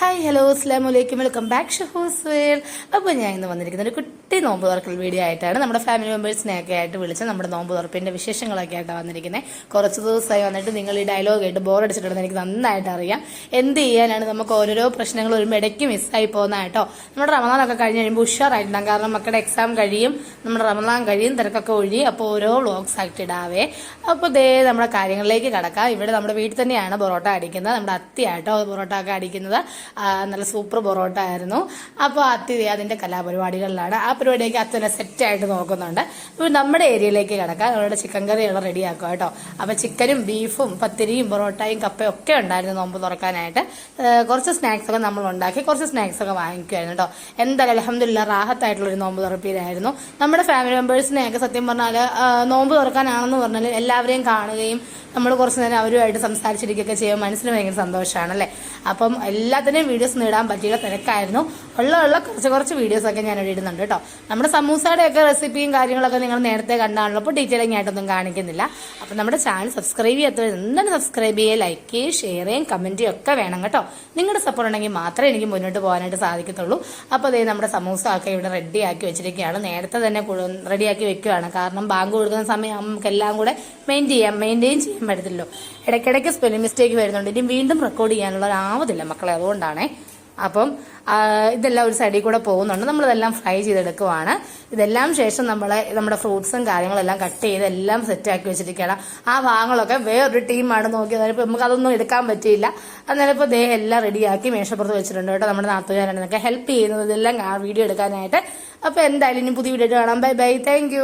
Hi hello അസ്ലാം വലൈക്കും welcome back ഷഹൂസ് വേൽ അപ്പോൾ ഞാൻ ഇന്ന് വന്നിരിക്കുന്ന ഒരു കുട്ടി നോമ്പ് തുറക്കൽ വീഡിയോ ആയിട്ടാണ് നമ്മുടെ ഫാമിലി മെമ്പേഴ്സിനെയൊക്കെ ആയിട്ട് വിളിച്ച് നമ്മുടെ നോമ്പ് തുറപ്പിന്റെ വിശേഷങ്ങളൊക്കെ ആയിട്ടാണ് വന്നിരിക്കുന്നത് കുറച്ച് ദിവസമായി വന്നിട്ട് നിങ്ങൾ ഈ ഡയലോഗ് ആയിട്ട് ബോർ അടിച്ചിട്ടുണ്ടെന്ന് എനിക്ക് നന്നായിട്ട് അറിയാം. എന്ത് ചെയ്യാനാണ് നമുക്ക് ഓരോരോ പ്രശ്നങ്ങൾ ഒരു ഇടയ്ക്ക് മിസ്സായി പോകുന്ന കേട്ടോ. നമ്മുടെ റമദാനൊക്കെ കഴിഞ്ഞ് കഴിയുമ്പോൾ ഉഷാറായിട്ടുണ്ടാകും കാരണം മക്കളുടെ എക്സാം കഴിയും. നമ്മുടെ റമദാൻ കഴിയും തിരക്കൊക്കെ ഒഴി അപ്പോൾ ഓരോ വ്ളോഗ്സ് ആയിട്ട് ഇടാവേ. അപ്പോൾ ദേ നമ്മുടെ കാര്യങ്ങളിലേക്ക് കടക്കാം. ഇവിടെ നമ്മുടെ വീട്ടിൽ തന്നെയാണ് പൊറോട്ട അടിക്കുന്നത്. നമ്മുടെ അത്തിയാട്ടോ പൊറോട്ട ഒക്കെ അടിക്കുന്നത്. നല്ല സൂപ്പർ പൊറോട്ട ആയിരുന്നു. അപ്പോൾ അതിഥി അതിന്റെ കലാപരിപാടികളിലാണ്. ആ പരിപാടിയൊക്കെ അത്തന്നെ സെറ്റായിട്ട് നോക്കുന്നുണ്ട്. ഇപ്പോൾ നമ്മുടെ ഏരിയയിലേക്ക് കിടക്കാം. നമ്മുടെ ചിക്കൻ കറിയുള്ള റെഡിയാക്കുക കേട്ടോ. അപ്പോൾ ചിക്കനും ബീഫും പത്തിരിയും പൊറോട്ടയും കപ്പയും ഒക്കെ ഉണ്ടായിരുന്നു നോമ്പ് തുറക്കാനായിട്ട്. കുറച്ച് സ്നാക്സൊക്കെ നമ്മൾ ഉണ്ടാക്കി. കുറച്ച് സ്നാക്സൊക്കെ വാങ്ങിക്കുമായിരുന്നു കേട്ടോ. എന്തായാലും അലഹമില്ല റാഹത്തായിട്ടുള്ള ഒരു നോമ്പ് തുറപ്പിയിലായിരുന്നു നമ്മുടെ ഫാമിലി മെമ്പേഴ്സിനെയൊക്കെ സത്യം പറഞ്ഞാൽ നോമ്പ് തുറക്കാനാണെന്ന് പറഞ്ഞാൽ എല്ലാവരെയും കാണുകയും നമ്മൾ കുറച്ച് നേരം അവരുമായിട്ട് സംസാരിച്ചിരിക്കുകയൊക്കെ ചെയ്യുമ്പോൾ മനസ്സിന് ഭയങ്കര സന്തോഷമാണ് അല്ലേ അപ്പം എല്ലാത്തിനെയും വീഡിയോസ് നേടാൻ പറ്റിയ തിരക്കായിരുന്നു. ഉള്ള ഉള്ള കുറച്ച് കുറച്ച് വീഡിയോസൊക്കെ ഞാൻ ഇവിടെ ഇടുന്നുണ്ട് കേട്ടോ. നമ്മുടെ സമൂസയുടെ ഒക്കെ റെസിപ്പിയും കാര്യങ്ങളൊക്കെ നിങ്ങൾ നേരത്തെ കണ്ടാണല്ലോ അപ്പോൾ ഡീറ്റെയിലിംഗ് ആയിട്ടൊന്നും കാണിക്കുന്നില്ല. അപ്പോൾ നമ്മുടെ ചാനൽ സബ്സ്ക്രൈബ് ചെയ്യാത്തവർ എന്താണ് സബ്സ്ക്രൈബ് ചെയ്യുക ലൈക്ക് ചെയ്യുക ഷെയർ ചെയ്യും കമന്റ് ഒക്കെ വേണം കേട്ടോ. നിങ്ങളുടെ സപ്പോർട്ട് ഉണ്ടെങ്കിൽ മാത്രമേ എനിക്ക് മുന്നോട്ട് പോകാനായിട്ട് സാധിക്കത്തുള്ളൂ. അപ്പോൾ അതേ നമ്മുടെ സമൂസ ഒക്കെ ഇവിടെ റെഡിയാക്കി വെച്ചിരിക്കുകയാണ്. നേരത്തെ തന്നെ റെഡിയാക്കി വെക്കുകയാണ്. കാരണം ബാങ്ക് കൊടുക്കുന്ന സമയം എല്ലാം കൂടെ മെയിന്റെയിൻ ചെയ്യാം മെയിന്റെയിൻ ചെയ്യാൻ പറ്റത്തില്ലല്ലോ. ഇടയ്ക്കിടയ്ക്ക് സ്പെല്ലിംഗ് മിസ്റ്റേക്ക് വരുന്നുണ്ട്. ഇനി വീണ്ടും റെക്കോർഡ് ചെയ്യാനുള്ള ഒരു ആവതില്ല മക്കളെ അതുകൊണ്ടാണേ അപ്പം ഇതെല്ലാം ഒരു സൈഡിൽ കൂടെ പോകുന്നുണ്ട്. നമ്മളിതെല്ലാം ഫ്രൈ ചെയ്തെടുക്കുവാണ്. ഇതെല്ലാം ശേഷം നമ്മളെ നമ്മുടെ ഫ്രൂട്ട്സും കാര്യങ്ങളെല്ലാം കട്ട് ചെയ്ത് എല്ലാം സെറ്റാക്കി വെച്ചിരിക്കുകയാണ്. ആ ഭാഗങ്ങളൊക്കെ വേറൊരു ടീമാണ് നോക്കിയത് അതിപ്പോൾ നമുക്ക് അതൊന്നും എടുക്കാൻ പറ്റിയില്ല. അന്നേരം ഇപ്പോൾ ദേ എല്ലാം റെഡിയാക്കി മേശപ്പുറത്ത് വെച്ചിട്ടുണ്ട് കേട്ടോ നമ്മുടെ നാത്തുകാരാണെന്നൊക്കെ ഹെൽപ്പ് ചെയ്യുന്നത് ഇതെല്ലാം വീഡിയോ എടുക്കാനായിട്ട്. അപ്പോൾ എന്തായാലും ഇനി പുതിയ വീഡിയോ കാണാം. Bye bye thank